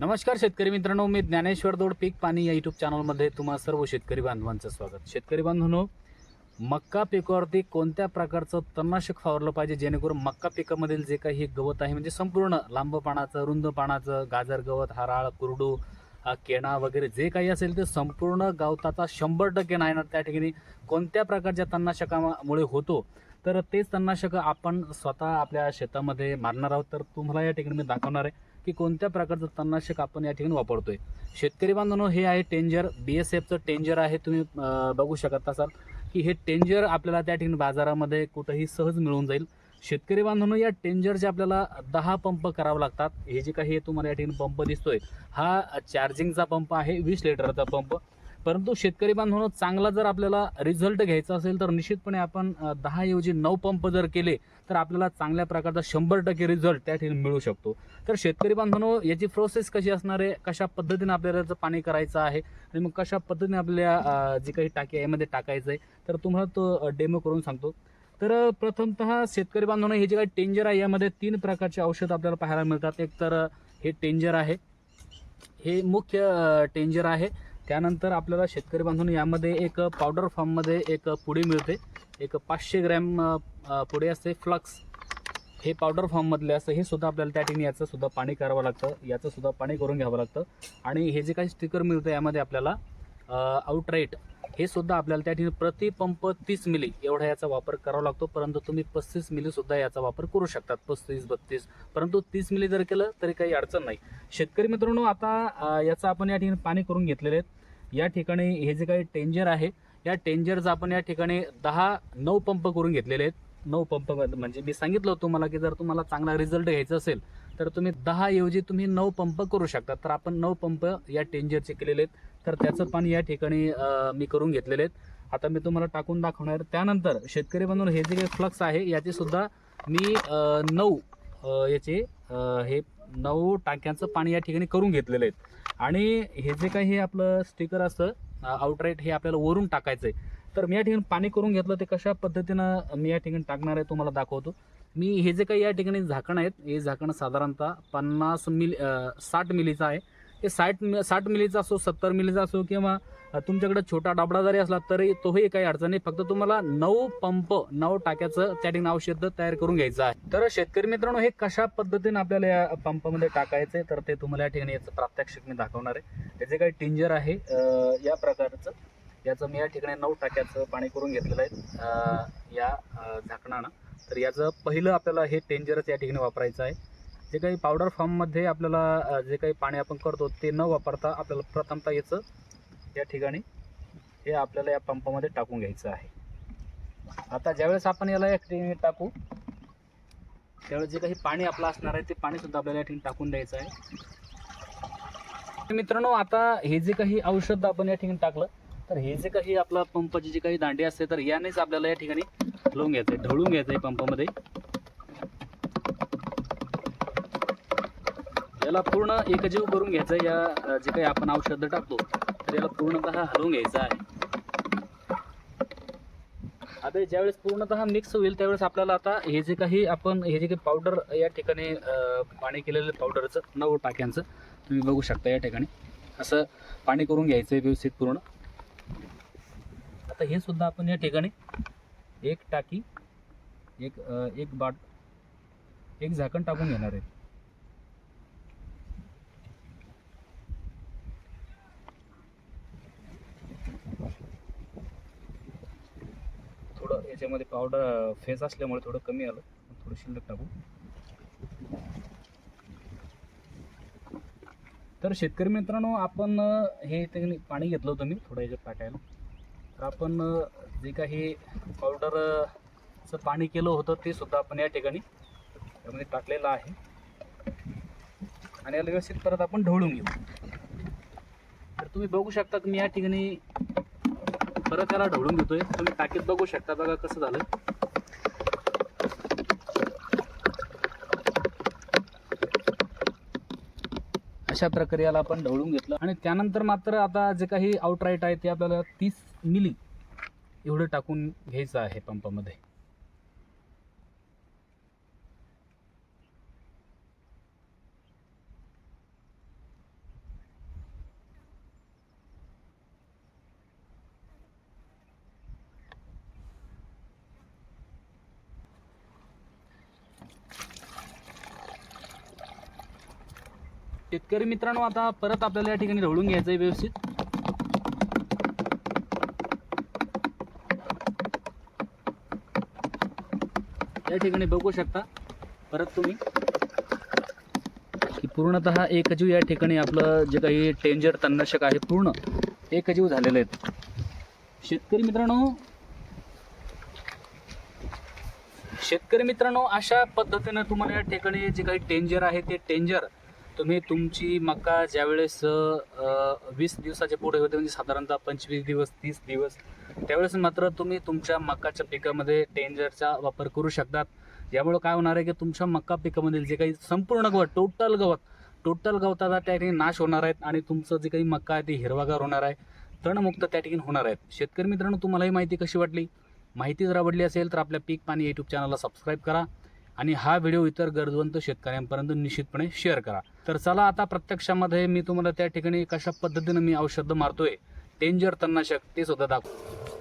नमस्कार शेतकरी मित्रांनो मी ज्ञानेश्वर दोड पीक पाणी या युट्यूब चॅनलमध्ये तुम्हा सर्व शेतकरी बांधवांचं स्वागत. शेतकरी बांधवांनो मक्का पिकावरती कोणत्या प्रकारचं तणनाशक फवारलं पाहिजे जेणेकरून मक्का पिकामधील जे काही गवत आहे म्हणजे संपूर्ण लांब पानाचं रुंद पानाचं गाजर गवत हराळ कुरडू केणा वगैरे जे काही असेल ते संपूर्ण गवताचा शंभर टक्के नाही ना त्या ठिकाणी कोणत्या प्रकारच्या तणनाशकामुळे होतो तर तेच तणनाशक आपण स्वतः आपल्या शेतामध्ये मारणार आहोत. तर तुम्हाला या ठिकाणी मी दाखवणार आहे. की कोणत्या प्रकारचं तणनाशक आपण या ठिकाणी वापरतोय. शेतकरी बांधवांनो हे आहे टेंजर. बी एस एफचं टेंजर आहे तुम्ही बघू शकत असाल की हे टेंजर आपल्याला त्या ठिकाणी बाजारामध्ये कुठंही सहज मिळून जाईल. शेतकरी बांधवांनो या टेंजरचे आपल्याला दहा पंप करावे लागतात हे जे काही तुम्हाला या ठिकाणी पंप दिसतोय हा चार्जिंगचा पंप आहे वीस लिटरचा पंप. परंतु शेतकरी बांधवांनो चांगला जर आपल्याला रिझल्ट घ्यायचा असेल तर निश्चितपणे आपण दहाऐवजी दहा ऐवजी नऊ पंप जर केले तर आपल्याला चांगल्या प्रकारचा शंभर टक्के रिझल्ट त्या ठिकाणी मिळू शकतो. तर शेतकरी बांधवांनो याची प्रोसेस कशी असणार आहे? कशा पद्धतीने आपल्याला याचं पाणी करायचं आहे? आणि मग कशा पद्धतीने आपल्या जी काही टाकी आहे यामध्ये टाकायचं आहे? तर तुम्हाला तो डेमो करून सांगतो. तर प्रथमतः शेतकरी बांधवांनो हे जे काही टेंजर आहे यामध्ये तीन प्रकारचे औषध आपल्याला पाहायला मिळतात. एक तर हे टेंजर आहे. हे मुख्य टेंजर आहे. त्यानंतर आपल्याला शेतकरी बांधून यामध्ये एक पावडर फॉर्ममध्ये एक पुडी मिळते. एक पाचशे ग्रॅम पुढे पुडी असते. फ्लक्स हे पावडर फॉर्ममधले असतं. हे सुद्धा आपल्याला त्या ठिकाणी याचं सुद्धा पाणी करावं लागतं. याचं सुद्धा पाणी करून घ्यावं लागतं. आणि हे जे काही स्टिकर मिळतं यामध्ये आपल्याला आउटराईट हे सुद्धा आपल्याला त्या ठिकाणी प्रति पंप तीस मिली एवढा याचा वापर करावा लागतो. परंतु तुम्ही पस्तीस मिलीसुद्धा याचा वापर करू शकतात. पस्तीस बत्तीस. परंतु तीस मिली जर केलं तरी काही अडचण नाही. शेतकरी मित्रांनो आता याचा याचं आपण या ठिकाणी पाणी करून घेतलेले आहेत या ठिकाणी हे जे काही टेंजर आहे या टेंजरचं आपण या ठिकाणी दहा नऊ पंप करून घेतलेले आहेत. नऊ पंप म्हणजे मी सांगितलं होतं तुम्हाला की जर तुम्हाला चांगला रिझल्ट घ्यायचा असेल तर तुम्ही दहा ऐवजी तुम्ही नऊ पंप करू शकता. तर आपण नऊ पंप या टेंजरचे केलेले आहेत. तर त्याचं पाणी या ठिकाणी मी करून घेतलेले आहेत. आता मी तुम्हाला टाकून दाखवणार. त्यानंतर शेतकरी बनवून हे जे काही फ्लक्स आहे याचे सुद्धा मी नऊ याचे हे नऊ टाक्यांचं पाणी या ठिकाणी करून घेतलेलं आहेत. आणि हे जे काही हे आपलं स्टिकर असतं आउटराईट हे आपल्याला वरून टाकायचं आहे तर मी या ठिकाणी पाणी करून घेतलं ते कशा पद्धतीनं मी या ठिकाणी टाकणार आहे तुम्हाला दाखवतो. मी हे जे काही या ठिकाणी झाकण आहेत हे झाकण साधारणतः पन्नास मिली साठ मिलीचं आहे. ते साठ मि- साठ मिलीचा असो सत्तर मिलीचा असो किंवा तुमच्याकडे छोटा डाबडा जरी असला तरी तोही काही अडचण नाही. फक्त तुम्हाला नऊ पंप नऊ टाक्याचं त्या ठिकाणी औषध तयार करून घ्यायचं आहे. तर शेतकरी मित्रांनो हे कशा पद्धतीने आपल्याला या पंपामध्ये टाकायचं आहे तर ते तुम्हाला या ठिकाणी याचं प्रात्यक्षिक मी दाखवणार आहे. त्याचे काही टिंजर आहे. या प्रकारचं. याचं मी या ठिकाणी नऊ टाक्याचं पाणी करून घेतलेलं आहे. या झाकणानं. तर याचं पहिलं आपल्याला हे टेंजरच या ठिकाणी वापरायचं आहे. जे काही पावडर फॉर्ममध्ये आपल्याला जे काही पाणी आपण करतो ते न वापरता आपल्याला प्रथमतः याचं या ठिकाणी हे आपल्याला या पंपामध्ये टाकून घ्यायचं आहे. आता ज्यावेळेस आपण याला या ठिकाणी टाकू त्यावेळेस जे काही पाणी आपलं असणार आहे ते पाणी सुद्धा आपल्याला या ठिकाणी टाकून द्यायचं आहे. तर मित्रांनो आता हे जे काही औषध आपण या ठिकाणी टाकलं तर हे जे काही आपला पंपाची जी काही दांडी असते तर यानेच आपल्याला या ठिकाणी ढळून घ्यायचं आहे ढळून घ्यायचं आहे पंपामध्ये याला पूर्ण एकजीव करून घ्यायचं आहे या जे काही आपण औषध टाकतो तर याला पूर्णतः हलवून घ्यायचं आहे. आता ज्यावेळेस पूर्णतः मिक्स होईल त्यावेळेस आपल्याला आता हे जे काही आपण हे जे काही पावडर या ठिकाणी पाणी केलेलं पावडरचं नऊ टाक्यांचं तुम्ही बघू शकता या ठिकाणी. असं पाणी करून घ्यायचं आहे व्यवस्थित पूर्ण. आता हे सुद्धा आपण या ठिकाणी एक टाकी एक एक बाट एक झाकण टाकून घेणार आहे. थोडं याच्यामध्ये पावडर फेस असल्यामुळे थोडं कमी आलं. थोडं शिल्लक टाकू. तर शेतकरी मित्रांनो आपण हे इथे पाणी घेतलं होतं मी थोडं याच्यात टाकायला. तर आपण जे काही पावडरचं पाणी केलं होतं ते सुद्धा आपण या ठिकाणी त्यामध्ये टाकलेलं आहे. आणि याला व्यवस्थित परत आपण ढवळून घेऊ. तर तुम्ही बघू शकता की मी या ठिकाणी परत त्याला ढवळून घेतोय. तुम्ही टाकीत बघू शकता बघा कसं झालं. अशा प्रकारे याला आपण ढवळून घेतलं. आणि त्यानंतर मात्र आता जे काही आउटराईट आहे ते आपल्याला तीस मिली एवढं टाकून घ्यायचं आहे पंपामध्ये. शेतकरी मित्रांनो आता परत आपल्याला या ठिकाणी ढवळून घ्यायचं आहे व्यवस्थित. या ठिकाणी बघू शकता परत तुम्ही. की पूर्णतः एकजीव या ठिकाणी आपलं जे काही टेंजर तणनाशक आहे पूर्ण एकजीव झालेलं आहे. शेतकरी मित्रांनो शेतकरी मित्रांनो अशा पद्धतीनं तुम्हाला या ठिकाणी जे काही टेंजर आहे ते टेंजर तुम्ही तुमची मका ज्यावेळेस वीस दिवसाच्या पुढे होते म्हणजे साधारणतः पंचवीस दिवस तीस दिवस त्यावेळेस मात्र तुम्ही तुमच्या मकाच्या पिकामध्ये टेंजरचा वापर करू शकतात. यामुळे काय होणार आहे की तुमच्या मका पिकामधील जे काही संपूर्ण गवत टोटल गवत टोटल गवताला त्या ठिकाणी नाश होणार आहेत आणि तुमचं जे काही मका आहे ते हिरवागार होणार आहे. तणमुक्त त्या ठिकाणी होणार आहेत. शेतकरी मित्रांनो तुम्हाला ही माहिती कशी वाटली? माहिती जर आवडली असेल तर आपल्या पीक पाणी यूट्यूब चॅनलला सबस्क्राईब करा. आणि हा व्हिडिओ इतर गरजवंत शेतकऱ्यांपर्यंत निश्चितपणे शेअर करा. तर चला आता प्रत्यक्षामध्ये मी तुम्हाला त्या ठिकाणी कशा पद्धतीनं मी औषधं मारतोय डेंजर तणनाशक ते सुद्धा दाखव.